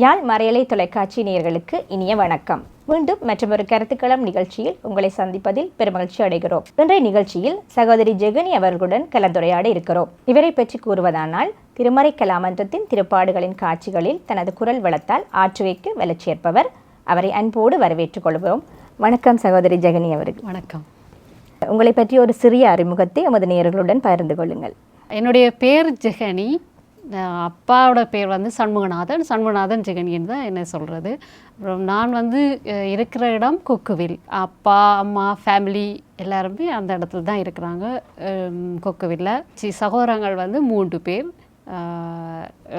யாழ் மறையலை தொலைக்காட்சி நேயர்களுக்கு இனிய வணக்கம். மீண்டும் மற்றொரு கருத்துக்களம் நிகழ்ச்சியில் உங்களை சந்திப்பதில் பெருமகிழ்ச்சி அடைகிறோம். இன்றைய நிகழ்ச்சியில் சகோதரி ஜெகனி அவர்களுடன் கலந்துரையாட இருக்கிறோம். இவரை பற்றி கூறுவதானால் திருமறை கலாமன்றத்தின் திருப்பாடுகளின் காட்சிகளில் தனது குரல் வளத்தால் ஆற்றுவைக்கு வலச்சேர்ப்பவர் அவரை அன்போடு வரவேற்றுக் கொள்வோம் வணக்கம் சகோதரி ஜெகனி அவர்கள். வணக்கம். உங்களை பற்றி ஒரு சிறிய அறிமுகத்தை எமது நேயர்களுடன் பகிர்ந்து கொள்ளுங்கள். என்னுடைய பேர் ஜெகனி. அப்பாவோட பேர் வந்து சண்முகநாதன் சண்முகநாதன் ஜெகனின்னு தான் என்ன சொல்கிறது அப்புறம் நான் வந்து இருக்கிற இடம் கொக்குவில். அப்பா அம்மா ஃபேமிலி எல்லாருமே அந்த இடத்துல தான் இருக்கிறாங்க கொக்குவில்ல. சி சகோதரங்கள் வந்து மூன்று பேர்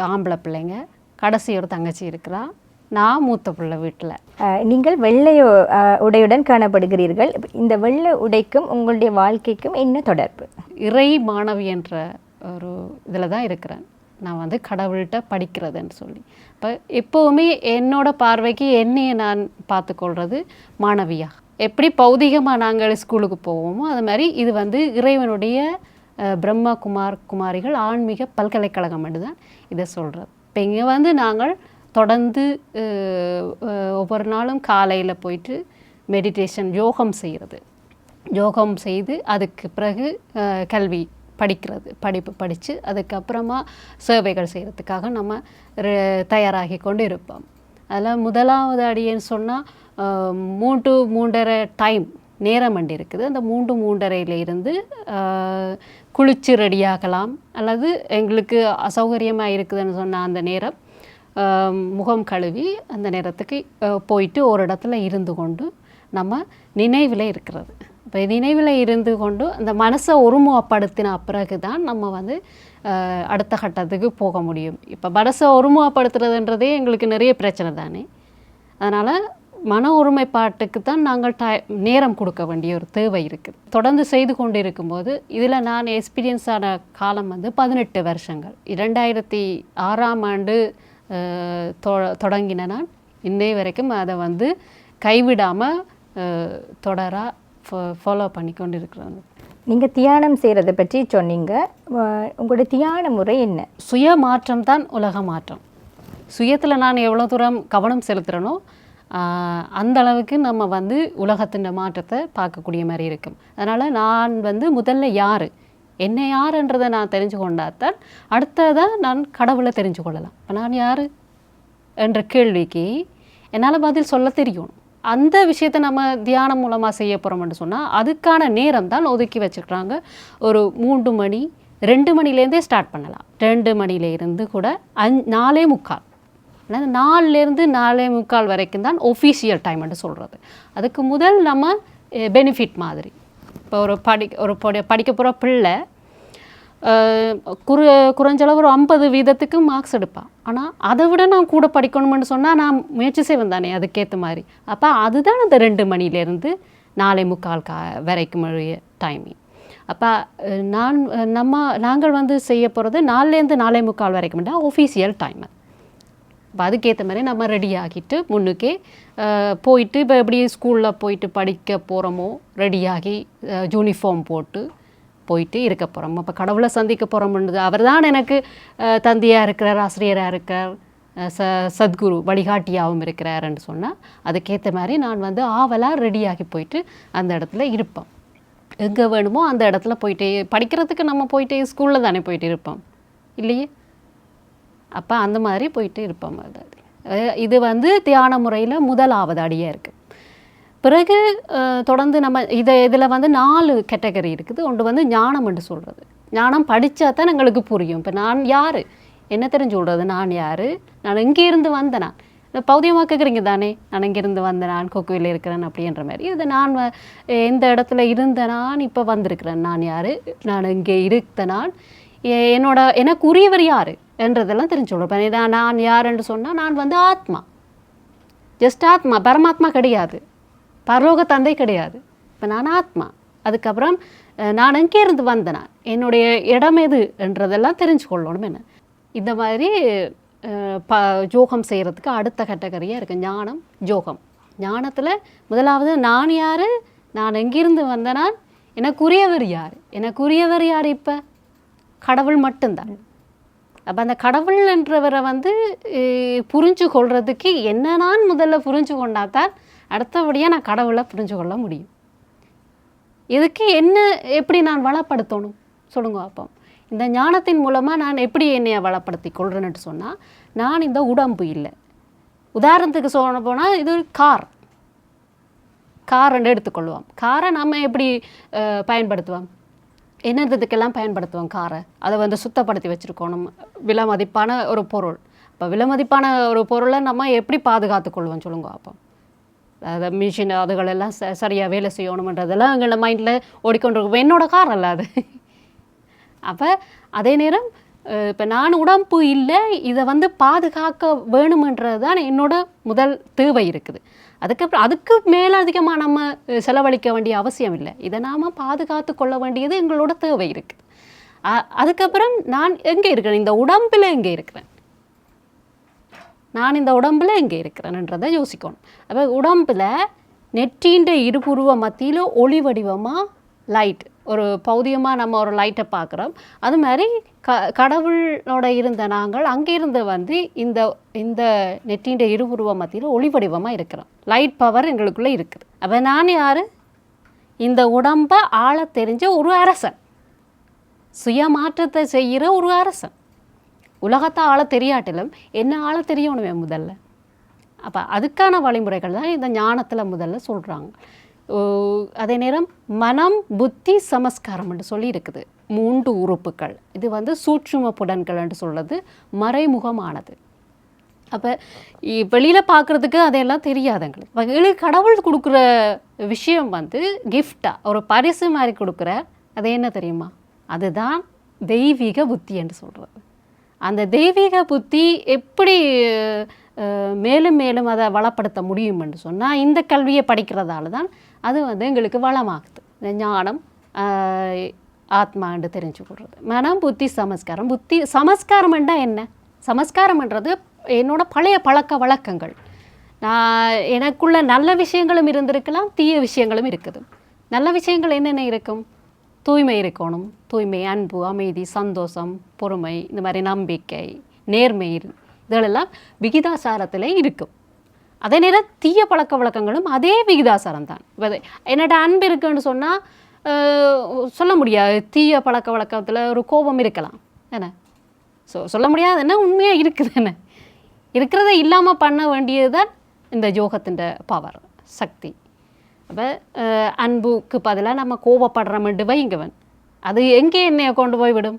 ஆம்பளை பிள்ளைங்க கடைசி ஒரு தங்கச்சி இருக்கிறா. நான் மூத்த பிள்ளை வீட்டில். நீங்கள் வெள்ளை உடையுடன் காணப்படுகிறீர்கள். இந்த வெள்ளை உடைக்கும் உங்களுடைய வாழ்க்கைக்கும் என்ன தொடர்பு? இறை மாணவி என்ற ஒரு இதில் தான் இருக்கிறேன். நான் வந்து கடவுள்கிட்ட படிக்கிறதுன்னு சொல்லி. இப்போ எப்போவுமே என்னோட பார்வைக்கு என்னையை நான் பார்த்துக்கொள்வது மாணவியாக எப்படி பௌதிகமாக நாங்கள் ஸ்கூலுக்கு போவோமோ அது மாதிரி இது வந்து இறைவனுடைய பிரம்மா குமார் குமாரிகள் ஆன்மீக பல்கலைக்கழகம் தான் இதை சொல்கிறது இப்போ இங்கே வந்து நாங்கள் தொடர்ந்து ஒவ்வொரு நாளும் காலையில் போயிட்டு மெடிடேஷன் யோகம் செய்கிறது யோகம் செய்து அதுக்கு பிறகு கல்வி படிக்கிறது படிப்பு படித்து அதுக்கப்புறமா சேவைகள் செய்கிறதுக்காக நம்ம ரெ- தயாராகி கொண்டு இருப்போம் அதில் முதலாவது அடின்னு சொன்னால் மூன்று மூன்றரை டைம் நேரம் அண்டி இருக்குது. அந்த மூன்று மூன்றரையிலிருந்து குளிச்சு ரெடியாகலாம் அல்லது எங்களுக்கு அசௌகரியமாக இருக்குதுன்னு சொன்னால் அந்த நேரம் முகம் கழுவி அந்த நேரத்துக்கு போயிட்டு ஒரு இடத்துல இருந்து கொண்டு நம்ம நினைவில் இருக்கிறது. இப்போ நினைவில் இருந்து கொண்டு அந்த மனசை ஒருமுகப்படுத்தின பிறகு தான் நம்ம வந்து அடுத்த கட்டத்துக்கு போக முடியும். இப்போ மனசை ஒருமுகப்படுத்துறதுன்றதே எங்களுக்கு நிறைய பிரச்சனை தானே. அதனால் மன ஒருமைப்பாட்டுக்கு தான் நாங்கள் டை நேரம் கொடுக்க வேண்டிய ஒரு தேவை இருக்குது. தொடர்ந்து செய்து கொண்டு இருக்கும்போது இதில் நான் எக்ஸ்பீரியன்ஸ் ஆன காலம் வந்து பதினெட்டு வருஷங்கள். இரண்டாயிரத்தி ஆறாம் ஆண்டு தொ- தொடங்கின நான். இன்னை வரைக்கும் அதை வந்து கைவிடாமல் தொடராக ஃபாலோ பண்ணி கொண்டு இருக்கிறேன் நீங்கள் தியானம் செய்கிறத பற்றி சொன்னீங்க. உங்களுடைய தியான முறை என்ன? சுய மாற்றம் தான் உலக மாற்றம். சுயத்தில் நான் எவ்வளோ தூரம் கவனம் செலுத்துகிறேனோ அந்த அளவுக்கு நம்ம வந்து உலகத்தின் மாற்றத்தை பார்க்கக்கூடிய மாதிரி இருக்கும். அதனால் நான் வந்து முதல்ல யார்? என்ன யாருன்றதை நான் தெரிஞ்சு கொண்டாத்தான் அடுத்ததாக நான் கடவுளை தெரிஞ்சு கொள்ளலாம். இப்போ நான் யார்? என்ற கேள்விக்கு என்னால் பதில் சொல்ல தெரியும். அந்த விஷயத்தை நம்ம தியானம் மூலமாக செய்ய போகிறோம்னு சொன்னால் அதுக்கான நேரம் தான் ஒதுக்கி வச்சுக்கிறாங்க ஒரு மூன்று மணி ரெண்டு மணிலேருந்தே ஸ்டார்ட் பண்ணலாம். ரெண்டு மணிலேருந்து இருந்து கூட அஞ் நாலே முக்கால். அதாவது நாலுலேருந்து நாலே முக்கால் வரைக்கும் தான் ஒஃபீஷியல் டைம்னு சொல்கிறது அதுக்கு முதல் நம்ம பெனிஃபிட் மாதிரி. இப்போ ஒரு படி ஒரு படி- படிக்க போகிற பிள்ளை குறு குறைஞ்சளவு ஒரு ஐம்பது வீதத்துக்கு மார்க்ஸ் எடுப்பான். ஆனால் அதை விட நான் கூட படிக்கணும்னு சொன்னால் நான் முயற்சி செய்வேன் தானே அதுக்கேற்ற மாதிரி. அப்போ அதுதான் அந்த ரெண்டு மணிலேருந்து நாளை முக்கால் கா வரைக்கும் டைமிங் அப்போ நான் நம்ம நாங்கள் வந்து செய்ய போகிறது நாலுலேருந்து நாலே முக்கால் வரைக்கும் தான் ஒஃபீஷியல் டைம் இப்போ அதுக்கேற்ற மாதிரி நம்ம ரெடி ஆகிட்டு முன்னுக்கே போயிட்டு இப்போ எப்படி ஸ்கூலில் போயிட்டு படிக்க போகிறோமோ ரெடியாகி யூனிஃபார்ம் போட்டு போயிட்டு இருக்க போகிறோம் அப்போ கடவுளை சந்திக்க போகிறோம்ன்றது அவர் தான் எனக்கு தந்தையாக இருக்கிறார் ஆசிரியராக இருக்கார் ச சத்குரு வழிகாட்டியாகவும் இருக்கிறாருன்னு சொன்னால் அதுக்கேற்ற மாதிரி நான் வந்து ஆவலாக ரெடியாகி போயிட்டு அந்த இடத்துல இருப்பேன் எங்கே வேணுமோ அந்த இடத்துல போயிட்டு படிக்கிறதுக்கு நம்ம போயிட்டே ஸ்கூலில் தானே போயிட்டு இருப்போம். இல்லையே? அப்போ அந்த மாதிரி போயிட்டு இருப்போம். அது இது வந்து தியான முறையில் முதலாவது அடியாக இருக்குது பிறகு தொடர்ந்து நம்ம இதை இதில் வந்து நாலு கேட்டகரி இருக்குது. ஒன்று வந்து ஞானம் என்று சொல்கிறது ஞானம் படித்தா தான் எங்களுக்கு புரியும். இப்போ நான் யார்? என்ன தெரிஞ்சு விடுறது நான் யார்? நான் இங்கேருந்து வந்த நான் இந்த பௌதியமாக கேட்குறீங்க தானே? நான் இங்கேருந்து வந்த நான் கொக்குவில் இருக்கிறேன் அப்படின்ற மாதிரி. இது நான் வ- எந்த இடத்துல இருந்த நான் இப்போ வந்திருக்கிறேன். நான் யார்? நான் இங்கே இருந்த நான். என்னோட எனக்கு உரியவர் யார்? என்றதெல்லாம் தெரிஞ்சு விடுறேன் நான் நான் யாருன்னு சொன்னால் நான் வந்து ஆத்மா. ஜஸ்ட் ஆத்மா. பரமாத்மா கிடையாது. பரலோக தந்தை கிடையாது. இப்போ நான் ஆத்மா. அதுக்கப்புறம் நான் எங்கேருந்து வந்தேனா? என்னுடைய இடம் எது என்றதெல்லாம் தெரிஞ்சு கொள்ளணும் என்ன? இந்த மாதிரி ப ஜோகம் செய்கிறதுக்கு அடுத்த கேட்டகரியாக இருக்குது ஞானம் ஜோகம். ஞானத்தில் முதலாவது நான் யார்? நான் எங்கிருந்து வந்தனால் எனக்குரியவர் யார்? எனக்குரியவர் யார் இப்போ? கடவுள் மட்டும்தான். அப்போ அந்த கடவுள் என்றவரை வந்து புரிஞ்சு கொள்றதுக்கு என்ன நான் முதல்ல புரிஞ்சு கொண்டாதான் அடுத்தபடியாக நான் கடவுளை புரிஞ்சு கொள்ள முடியும். இதுக்கு என்ன எப்படி நான் வளப்படுத்தணும்? சொல்லுங்க அப்போ இந்த ஞானத்தின் மூலமாக நான் எப்படி என்னைய வளப்படுத்தி கொள்றேன்னு சொன்னால் நான் இந்த உடம்பு இல்லை. உதாரணத்துக்கு சொல்ல போனால் இது ஒரு கார். காரன்னு எடுத்துக்கொள்வோம். காரை நம்ம எப்படி பயன்படுத்துவோம்? என்னதுக்கெல்லாம் பயன்படுத்துவோம் காரை? அதை வந்து சுத்தப்படுத்தி வச்சுருக்கணும். விலை மதிப்பான ஒரு பொருள். இப்போ விலை மதிப்பான ஒரு பொருளை நம்ம எப்படி பாதுகாத்துக்கொள்வோம் சொல்லுங்க அப்போ அதை மிஷின் அதுகளெல்லாம் ச சரியாக வேலை செய்யணுமன்றதெல்லாம் எங்களை மைண்டில் ஓடிக்கொண்டிருக்கும். என்னோட கார் அல்ல அது. அப்போ அதே நேரம் இப்போ நான் உடம்பு இல்லை இதை வந்து பாதுகாக்க வேணுமன்றது தான் என்னோட முதல் தேவை இருக்குது. அதுக்கப்புறம் அதுக்கு மேலதிகமாக நம்ம செலவழிக்க வேண்டிய அவசியம் இல்லை. இதை நாம் பாதுகாத்து கொள்ள வேண்டியது எங்களோட தேவை இருக்குது. அதுக்கப்புறம் நான் எங்கே இருக்கிறேன்? இந்த உடம்பில் எங்கே இருக்கிறேன்? நான் இந்த உடம்பில் எங்கே இருக்கிறேன்ன்றதை யோசிக்கணும். அப்போ உடம்பில் நெற்றின்ற இருபுருவ மத்தியில் ஒளி வடிவமாக லைட் ஒரு பௌதியமாக நம்ம ஒரு லைட்டை பார்க்குறோம். அது மாதிரி க கடவுளோட இருந்த நாங்கள் அங்கேருந்து வந்து இந்த இந்த நெற்றின்ற இருபுருவ மத்தியில் ஒளி வடிவமாக இருக்கிறோம். லைட் பவர் எங்களுக்குள்ளே இருக்குது. அப்போ நான் யார்? இந்த உடம்பை ஆள தெரிஞ்ச ஒரு அரசன். சுயமாற்றத்தை செய்கிற ஒரு அரசன். உலகத்தை ஆள தெரியாட்டிலும் என்ன ஆள தெரியணுமே முதல்ல. அப்போ அதுக்கான வழிமுறைகள் தான் இந்த ஞானத்தில் முதல்ல சொல்கிறாங்க அதே நேரம் மனம் புத்தி சமஸ்காரம்னு சொல்லி இருக்குது. மூன்று உறுப்புகள். இது வந்து சூட்சும புடன்கள் என்று சொல்கிறது மறைமுகமானது. அப்போ வெளியில் பார்க்குறதுக்கு அதையெல்லாம் தெரியாது எங்களுக்கு. எங்களுக்கு கடவுள் கொடுக்குற விஷயம் வந்து கிஃப்டாக ஒரு பரிசு மாதிரி கொடுக்குற அது என்ன தெரியுமா? அதுதான் தெய்வீக புத்தி என்று சொல்கிறது அந்த தெய்வீக புத்தி எப்படி மேலும் மேலும் அதை வளப்படுத்த முடியும்னு சொன்னால் இந்த கல்வியை படிக்கிறதால தான் அது வந்து எங்களுக்கு வளமாகுது. இந்த ஞானம் ஆத்மான்னு தெரிஞ்சு கொள்வது மனம் புத்தி சமஸ்காரம். புத்தி சமஸ்காரம்ன்றா என்ன? சமஸ்காரம்ன்றது என்னோட பழைய பழக்க வழக்கங்கள். நான் எனக்குள்ள நல்ல விஷயங்களும் இருந்திருக்கலாம் தீய விஷயங்களும் இருக்குது. நல்ல விஷயங்கள் என்னென்ன இருக்கும்? தூய்மை இருக்கணும். தூய்மை அன்பு அமைதி சந்தோஷம் பொறுமை இந்த மாதிரி நம்பிக்கை நேர்மை இதெல்லாம் விகிதாசாரத்தில் இருக்கும். அதே நேரம் தீய பழக்க வழக்கங்களும் அதே விகிதாசாரம் தான். இப்போ என்னோட அன்பு இருக்குன்னு சொன்னால் சொல்ல முடியாது. தீய பழக்க வழக்கத்தில் ஒரு கோபம் இருக்கலாம். என்ன? ஸோ சொல்ல முடியாது என்ன? உண்மையாக இருக்குது என்ன? இருக்கிறத இல்லாமல் பண்ண வேண்டியது தான் இந்த யோகத்தின் பவர் சக்தி. அப்போ அன்புக்கு பதிலாக நம்ம கோபப்படுறோம்ட்டு வைங்கவன் அது எங்கே என்னைய கொண்டு போய் விடும்?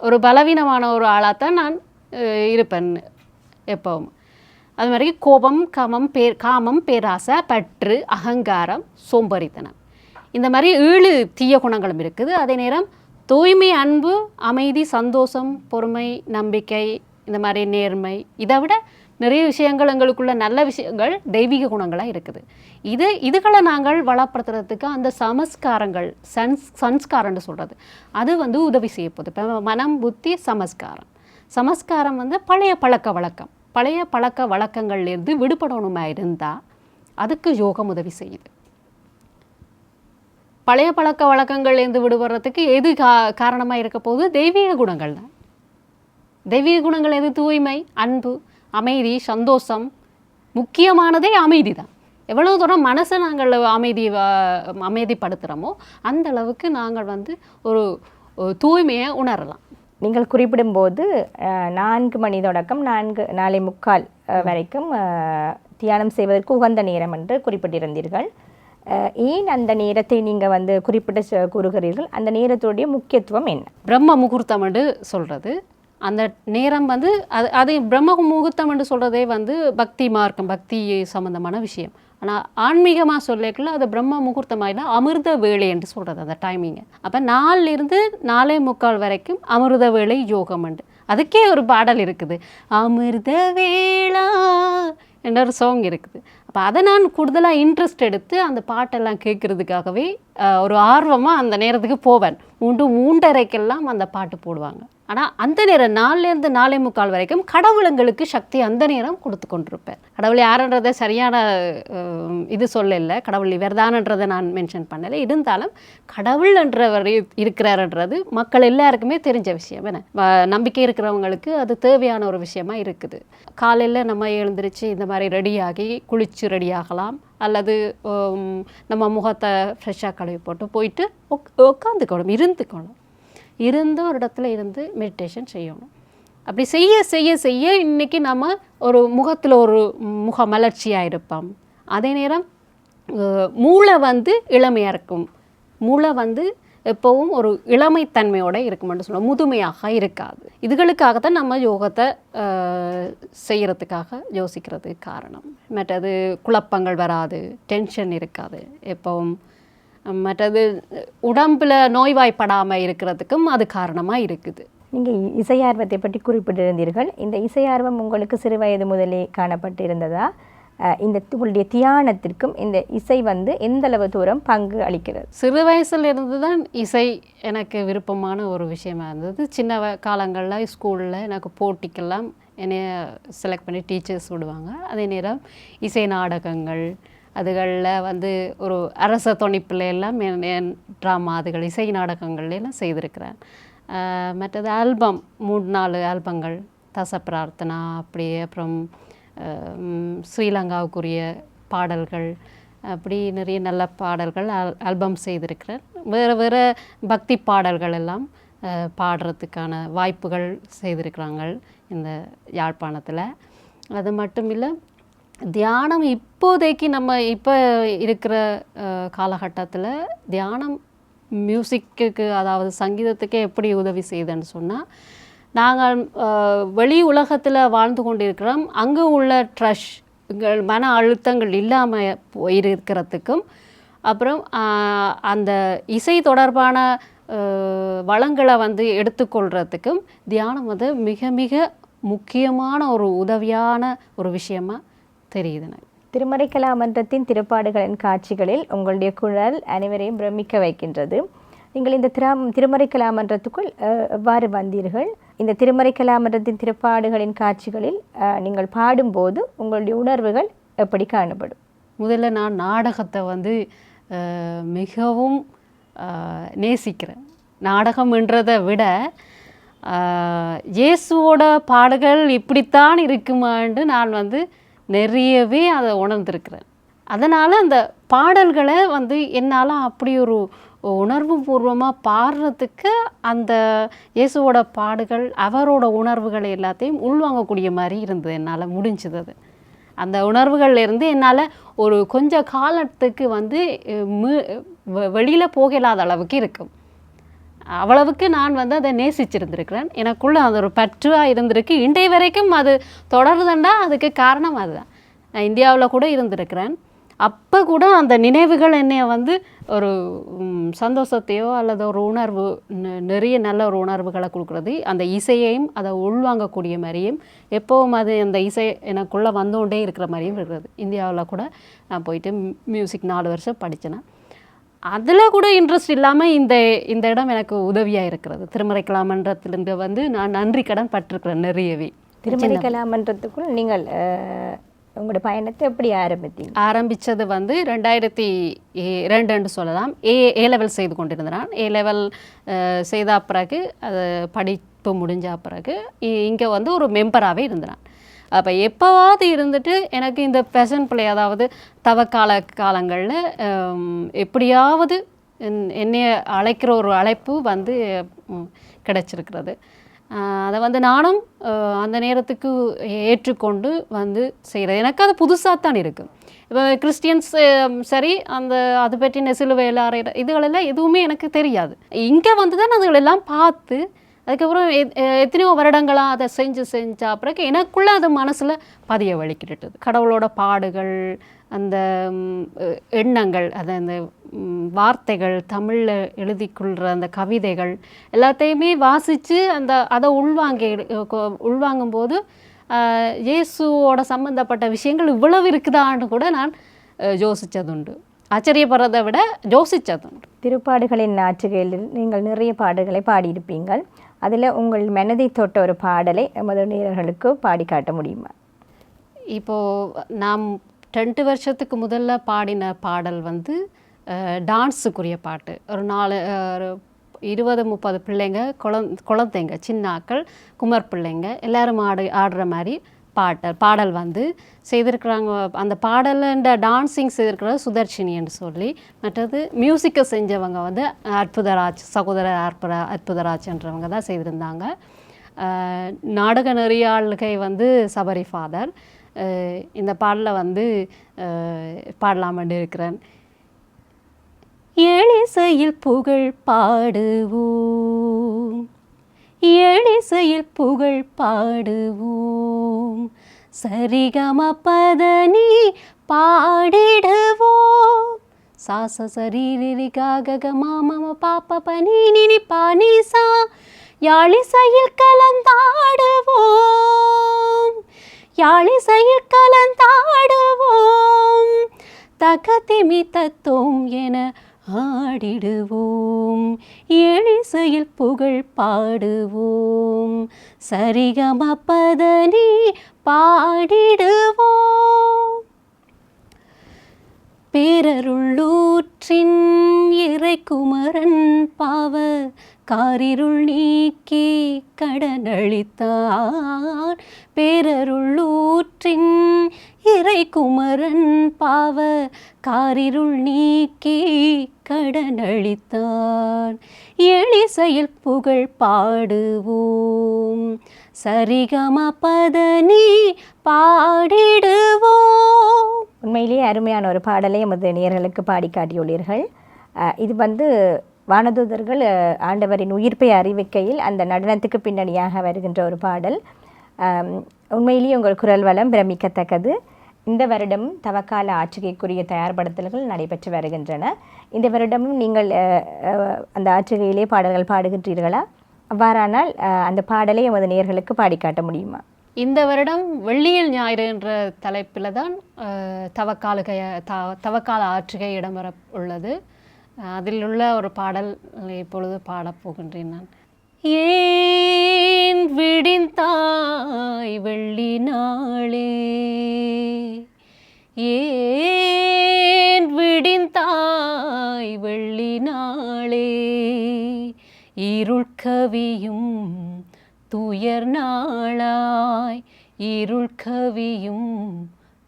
ஒரு பலவீனமான ஒரு ஆளாகத்தான் நான் இருப்பேன் எப்பவும். அது மாதிரி கோபம் கமம் பேர் காமம் பேராசை பற்று அகங்காரம் சோம்பேறித்தனம். இந்த மாதிரி ஏழு தீய குணங்களும் இருக்குது. அதே நேரம் தூய்மை அன்பு அமைதி சந்தோஷம் பொறுமை நம்பிக்கை இந்த மாதிரி நேர்மை இதை விட நிறைய விஷயங்கள் எங்களுக்குள்ள நல்ல விஷயங்கள் தெய்வீக குணங்களாக இருக்குது. இது இதுகளை நாங்கள் வளப்படுத்துறதுக்கு அந்த சமஸ்காரங்கள் சன்ஸ் சன்ஸ்காரம்னு சொல்கிறது அது வந்து உதவி செய்ய போகுது. இப்போ மனம் புத்தி சமஸ்காரம். சமஸ்காரம் வந்து பழைய பழக்க வழக்கம். பழைய பழக்க வழக்கங்கள்லேருந்து விடுபடணுமா இருந்தால் அதுக்கு யோகம் உதவி செய்யுது. பழைய பழக்க வழக்கங்கள்லேருந்து விடுபடுறதுக்கு எது கா காரணமாக இருக்க போகுது? தெய்வீக குணங்கள் தான். தெய்வீக குணங்கள் எது? தூய்மை அன்பு. அமைதி சந்தோஷம் முக்கியமானதே அமைதி தான் எவ்வளோ தூரம் மனசை நாங்கள் அமைதி அமைதிப்படுத்துகிறோமோ அந்த அளவுக்கு நாங்கள் வந்து ஒரு தூய்மையை உணரலாம். நீங்கள் குறிப்பிடும்போது நான்கு மணி தொடக்கம் நான்கு நாளை முக்கால் வரைக்கும் தியானம் செய்வதற்கு உகந்த நேரம் என்று குறிப்பிட்டிருந்தீர்கள். ஏன் அந்த நேரத்தை நீங்கள் வந்து குறிப்பிட்டு கூறுகிறீர்கள்? அந்த நேரத்துடைய முக்கியத்துவம் என்ன? பிரம்ம முகூர்த்தம் என்று சொல்கிறது அந்த நேரம் வந்து அது அது பிரம்ம முகூர்த்தம் என்று சொல்கிறதே வந்து பக்தி மார்க்கம் பக்தி சம்மந்தமான விஷயம். ஆனால் ஆன்மீகமாக சொல்லக்குள்ள அது பிரம்ம முகூர்த்தமாக இல்லை அமிர்த வேலை என்று சொல்கிறது அந்த டைமிங்கு அப்போ நாலிலிருந்து நாலே முக்கால் வரைக்கும் அமிர்த வேலை யோகம் உண்டு. அதுக்கே ஒரு பாடல் இருக்குது. அமிர்த வேளா என்ற ஒரு சாங் இருக்குது. அப்போ அதை நான் கூடுதலாக இன்ட்ரெஸ்ட் எடுத்து அந்த பாட்டெல்லாம் கேட்குறதுக்காகவே ஒரு ஆர்வமாக அந்த நேரத்துக்கு போவேன். மூன்று மூன்றரைக்கெல்லாம் அந்த பாட்டு போடுவாங்க. ஆனால் அந்த நேரம் நாலுலேருந்து நாலே முக்கால் வரைக்கும் கடவுளுங்களுக்கு சக்தி அந்த நேரம் கொடுத்து கொண்டிருப்பேன். கடவுள் யாருன்றதை சரியான இது சொல்லலை. கடவுள் இவர்தானன்றதை நான் மென்ஷன் பண்ணலை. இருந்தாலும் கடவுள் என்றவர் இருக்கிறாருன்றது மக்கள் எல்லாருக்குமே தெரிஞ்ச விஷயம் என்ன நம்பிக்கை இருக்கிறவங்களுக்கு அது தேவையான ஒரு விஷயமா இருக்குது. காலையில் நம்ம எழுந்திரிச்சு இந்த மாதிரி ரெடியாகி குளிச்சு ரெடியாகலாம் அல்லது நம்ம முகத்தை ஃப்ரெஷ்ஷாக கழுவி போட்டு போயிட்டு உக் உட்காந்துக்கணும் இருந்துக்கணும். இருந்து ஒரு இடத்துல இருந்து மெடிடேஷன் செய்யணும். அப்படி செய்ய செய்ய செய்ய இன்னைக்கு நம்ம ஒரு முகத்தில் ஒரு முக மலர்ச்சியாக இருப்போம். அதே நேரம் மூளை வந்து இளமையாக இருக்கும். மூளை வந்து எப்போவும் ஒரு இளமைத்தன்மையோட இருக்கும்னு சொல்லுவோம். முதுமையாக இருக்காது. இதுகளுக்காக தான் நம்ம யோகத்தை செய்கிறதுக்காக யோசிக்கிறது காரணம். மற்றது குழப்பங்கள் வராது டென்ஷன் இருக்காது. எப்போவும் மற்றது உடம்பில் நோய்வாய்ப்படாமல் இருக்கிறதுக்கும் அது காரணமாக இருக்குது. நீங்கள் இசையார்வத்தை பற்றி குறிப்பிட்டிருந்தீர்கள். இந்த இசையார்வம் உங்களுக்கு சிறு வயது முதலே காணப்பட்டு இருந்ததா இந்த உங்களுடைய தியானத்திற்கும் இந்த இசை வந்து எந்தளவு தூரம் பங்கு அளிக்கிறது? சிறு வயசுல இருந்து தான் இசை எனக்கு விருப்பமான ஒரு விஷயமா இருந்தது. சின்ன வ காலங்களில் ஸ்கூலில் எனக்கு போட்டிக்கெல்லாம் என்னைய செலக்ட் பண்ணி டீச்சர்ஸ் விடுவாங்க. அதே நேரம் இசை நாடகங்கள் அதுகளில் வந்து ஒரு அரச தொணிப்பில் எல்லாம் என் ட்ராமா அதுகள் இசை நாடகங்கள்லாம் செய்திருக்கிறேன். மற்றது ஆல்பம் மூணு நாலு ஆல்பங்கள் தச பிரார்த்தனா அப்படியே அப்புறம் ஸ்ரீலங்காவுக்குரிய பாடல்கள் அப்படி நிறைய நல்ல பாடல்கள் ஆல் ஆல்பம் செய்திருக்கிறார். வேறு வேறு பக்தி பாடல்கள் எல்லாம் பாடுறதுக்கான வாய்ப்புகள் செய்திருக்கிறாங்க இந்த யாழ்ப்பாணத்தில். அது மட்டும் இல்லை தியானம் இப்போதைக்கு நம்ம இப்போ இருக்கிற காலகட்டத்தில் தியானம் மியூசிக்குக்கு அதாவது சங்கீதத்துக்கே எப்படி உதவி செய்யுதுன்னு சொன்னால் நாங்கள் வெளி உலகத்தில் வாழ்ந்து கொண்டிருக்கிறோம். அங்கே உள்ள ட்ரஷ் மன அழுத்தங்கள் இல்லாமல் போயிருக்கிறதுக்கும் அப்புறம் அந்த இசை தொடர்பான வளங்களை வந்து எடுத்துக்கொள்கிறதுக்கும் தியானம் வந்து மிக மிக முக்கியமான ஒரு உதவியான ஒரு விஷயமாக தெரியுது எனக்கு திருமறை கலாமன்றத்தின் திருப்பாடுகளின் காட்சிகளில் உங்களுடைய குழல் அனைவரையும் பிரமிக்க வைக்கின்றது. நீங்கள் இந்த திரா திருமறை கலாமன்றத்துக்குள் எவ்வாறு வந்தீர்கள்? இந்த திருமறை கலாமன்றத்தின் திருப்பாடுகளின் காட்சிகளில் நீங்கள் பாடும்போது உங்களுடைய உணர்வுகள் எப்படி காணப்படும்? முதல்ல நான் நாடகத்தை வந்து மிகவும் நேசிக்கிறேன். நாடகம்ன்றதை விட இயேசுவோட பாடுகள் இப்படித்தான் இருக்குமான்னு நான் வந்து நிறையவே அதை உணர்ந்திருக்கிறேன். அதனால் அந்த பாடல்களை வந்து என்னால் அப்படி ஒரு உணர்வு பூர்வமாக பாடுறதுக்கு அந்த இயேசுவோட பாடுகள் அவரோட உணர்வுகள் எல்லாத்தையும் உள்வாங்கக்கூடிய மாதிரி இருந்தது. என்னால் முடிஞ்சது அது. அந்த உணர்வுகள்லேருந்து என்னால் ஒரு கொஞ்ச காலத்துக்கு வந்து வெளியில் போக இல்லாத அளவுக்கு இருக்கும். அவ்வளவுக்கு நான் வந்து அதை நேசிச்சிருந்திருக்கிறேன். எனக்குள்ளே அது ஒரு பற்றுவாக இருந்திருக்கு. இன்றைய வரைக்கும் அது தொடருதுண்டா அதுக்கு காரணம் அதுதான். நான் இந்தியாவில் கூட இருந்திருக்கிறேன். அப்போ கூட அந்த நினைவுகள் என்னைய வந்து ஒரு சந்தோஷத்தையோ அல்லது ஒரு உணர்வு நிறைய நல்ல ஒரு உணர்வுகளை கொடுக்குறது. அந்த இசையையும் அதை உள்வாங்கக்கூடிய மாதிரியும் எப்போவும் அது அந்த இசை எனக்குள்ளே வந்தோண்டே இருக்கிற மாதிரியும் இருக்கிறது. இந்தியாவில் கூட நான் போயிட்டு மியூசிக் நாலு வருஷம் படித்தேன் அதில் கூட இன்ட்ரெஸ்ட் இல்லாமல் இந்த இந்த இடம் எனக்கு உதவியாக இருக்கிறது. திருமறை கலாமன்றத்திலிருந்து வந்து நான் நன்றி கடன் பட்டிருக்கிறேன் நிறையவே. திருமறை கலாமன்றத்துக்குள் நீங்கள் அஹ், உங்களோட பயணத்தை எப்படி ஆரம்பித்தீங்க? ஆரம்பித்தது வந்து ரெண்டாயிரத்தி ரெண்டுன்னு சொல்லலாம். ஏ ஏ லெவல் செய்து கொண்டிருந்தான் ஏ லெவல் செய்த பிறகு அது படிப்பு முடிஞ்ச பிறகு இங்கே வந்து ஒரு மெம்பராகவே இருந்தான். அப்போ எப்போவாவது இருந்துட்டு எனக்கு இந்த ஃபேஷன் பிள்ளை அதாவது தவக்கால காலங்களில் எப்படியாவது என்- என்னைய அழைக்கிற ஒரு அழைப்பு வந்து கிடச்சிருக்கிறது. அதை வந்து நானும் அந்த நேரத்துக்கு ஏற்றுக்கொண்டு வந்து செய்கிறது எனக்கு அது புதுசாக தான் இருக்குது இப்போ கிறிஸ்டியன்ஸ் சரி அந்த அது பற்றின சிலுவையில் அறையிற இதுகளெல்லாம் எதுவுமே எனக்கு தெரியாது. இங்கே வந்து தான் அதுகளெல்லாம் பார்த்து அதுக்கப்புறம் எத்- எத்தனையோ வருடங்களாக அதை செஞ்சு செஞ்சா பிறகு எனக்குள்ளே அது மனசில் பதிய வழிக்கிட்டுது கடவுளோட பாடுகள் அந்த எண்ணங்கள் அது அந்த வார்த்தைகள் தமிழில் எழுதிக்கொள்கிற அந்த கவிதைகள் எல்லாத்தையுமே வாசித்து அந்த அதை உள்வாங்கி உள்வாங்கும்போது போது இயேசுவோட சம்மந்தப்பட்ட விஷயங்கள் இவ்வளவு இருக்குதான்னு கூட நான் யோசித்ததுண்டு ஆச்சரியப்படுறதை விட யோசித்ததுண்டு திருப்பாடுகளின் நாற்றுகையில் நீங்கள் நிறைய பாடுகளை பாடியிருப்பீங்கள். அதில் உங்கள் மனதை தொட்ட ஒரு பாடலை எமது நேரர்களுக்கு பாடி காட்ட முடியுமா? இப்போது நாம் ரெண்டு வருஷத்துக்கு முதல்ல பாடின பாடல் வந்து டான்ஸுக்குரிய பாட்டு. ஒரு நாலு ஒரு இருபது முப்பது பிள்ளைங்க குழந் குழந்தைங்க சின்னாக்கள் குமர் பிள்ளைங்க எல்லோரும் ஆடு ஆடுற மாதிரி பாட்டல் பாடல் வந்து செய்திருக்கிறாங்க. அந்த பாடலண்ட டான்ஸிங் செய்திருக்கிறது சுதர்ஷினின்னு சொல்லி. மற்றது மியூசிக்கை செஞ்சவங்க வந்து அற்புதராஜ் சகோதரர் அற்புத அற்புதராஜ்ன்றவங்க தான் செய்திருந்தாங்க. நாடக நெறியாளுகை வந்து சபரி ஃபாதர் இந்த பாடலை வந்து பாடலாமண்டு இருக்கிறேன். ஏழிசையில் புகழ் பாடுவோம். எழிசையில் புகழ் பாடுவோம். சரிகம பதனி பாடிடுவோம். சாச சரீரி காக மாமம பாப்ப பனி நினி பானிசா யாழிசையில் கலந்தாடுவோம். யாழிசையில் கலந்தாடுவோம். தகதிமி தத்தோம் என ஆடிடுவோம். எழிசையில் புகழ் பாடுவோம். சரிகம பதனி பாடிடுவோம். பேரருள்ளூற்றின் இறைக்குமரன் பாவ காரிருள் நீக்கி கடனளித்தான் பேரருள்ளூற்றின் இறைக்குமரன் பாவ காரிருள் நீக்கி கடனளித்தான். எழிசையில் புகழ் பாடுவோம். சரிகம பதனி பாடிடுவோம். உண்மையிலேயே அருமையான ஒரு பாடலை எமது நேயர்களுக்கு பாடி காட்டியுள்ளீர்கள். இது வந்து வானதூதர்கள் ஆண்டவரின் உயிர்ப்பை அறிவிக்கையில் அந்த நடனத்துக்கு பின்னணியாக வருகின்ற ஒரு பாடல். உண்மையிலேயே உங்கள் குரல் வளம் பிரமிக்கத்தக்கது. இந்த வருடம் தவக்கால ஆற்றுகைக்குரிய தயார்படுத்தல்கள் நடைபெற்று வருகின்றன. இந்த வருடமும் நீங்கள் அந்த ஆற்றுகையிலே பாடல்கள் பாடுகின்றீர்களா? அவ்வாறானால் அந்த பாடலை எமது நேயர்களுக்கு பாடிக்காட்ட முடியுமா? இந்த வருடம் வெள்ளியல் ஞாயிறு என்ற தலைப்பில் தான் அஹ், தவக்காலுகை த தவக்கால ஆற்றுகை இடம்பெற உள்ளது. அதில் உள்ள ஒரு பாடல் இப்பொழுது பாடப் போகின்றேன் நான். ஏன் விடிந்தாய் வெள்ளி நாளே? ஏன் விடிந்தாய் வெள்ளி நாளே? இருள் கவியும் துயர் நாளாய் இருள் கவியும்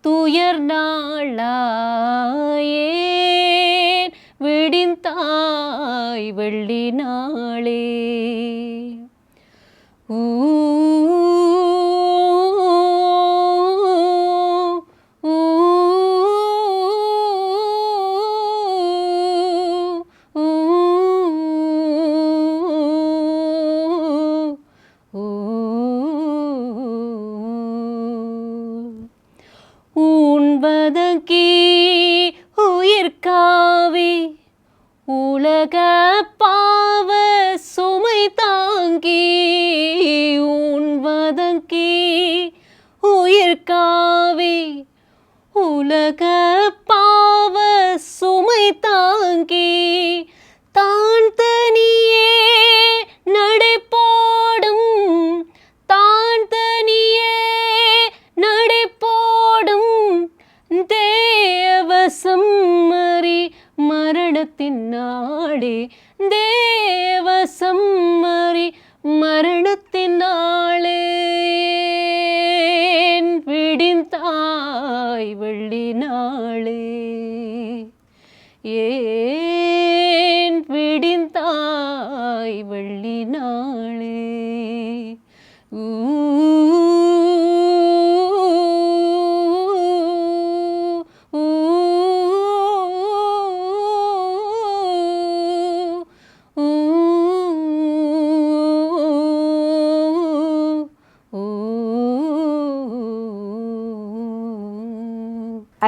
துயர் நாளாயே. விடிந்தாய் வெள்ளி நாளே?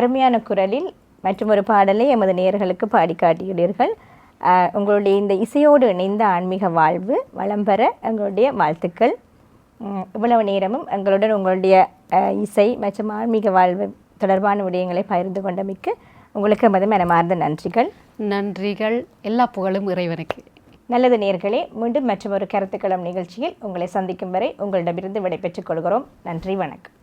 அருமையான குரலில் மற்றும் ஒரு பாடலை எமது நேயர்களுக்கு பாடி காட்டியுள்ளீர்கள் உங்களுடைய இந்த இசையோடு இணைந்த ஆன்மீக வாழ்வு வளம் பெற எங்களுடைய வாழ்த்துக்கள். இவ்வளவு நேரமும் எங்களுடன் உங்களுடைய இசை மற்றும் ஆன்மீக வாழ்வு தொடர்பான விடயங்களை பகிர்ந்து கொண்டமைக்கு உங்களுக்கு எமது மனமார்ந்த நன்றிகள். நன்றிகள். எல்லா புகழும் இறைவனுக்கு. நல்லது நேர்களே மீண்டும் மற்றொரு கருத்துக்களம் நிகழ்ச்சியில் உங்களை சந்திக்கும் வரை உங்களிடமிருந்து விடைபெற்றுக் கொள்கிறோம். நன்றி வணக்கம்.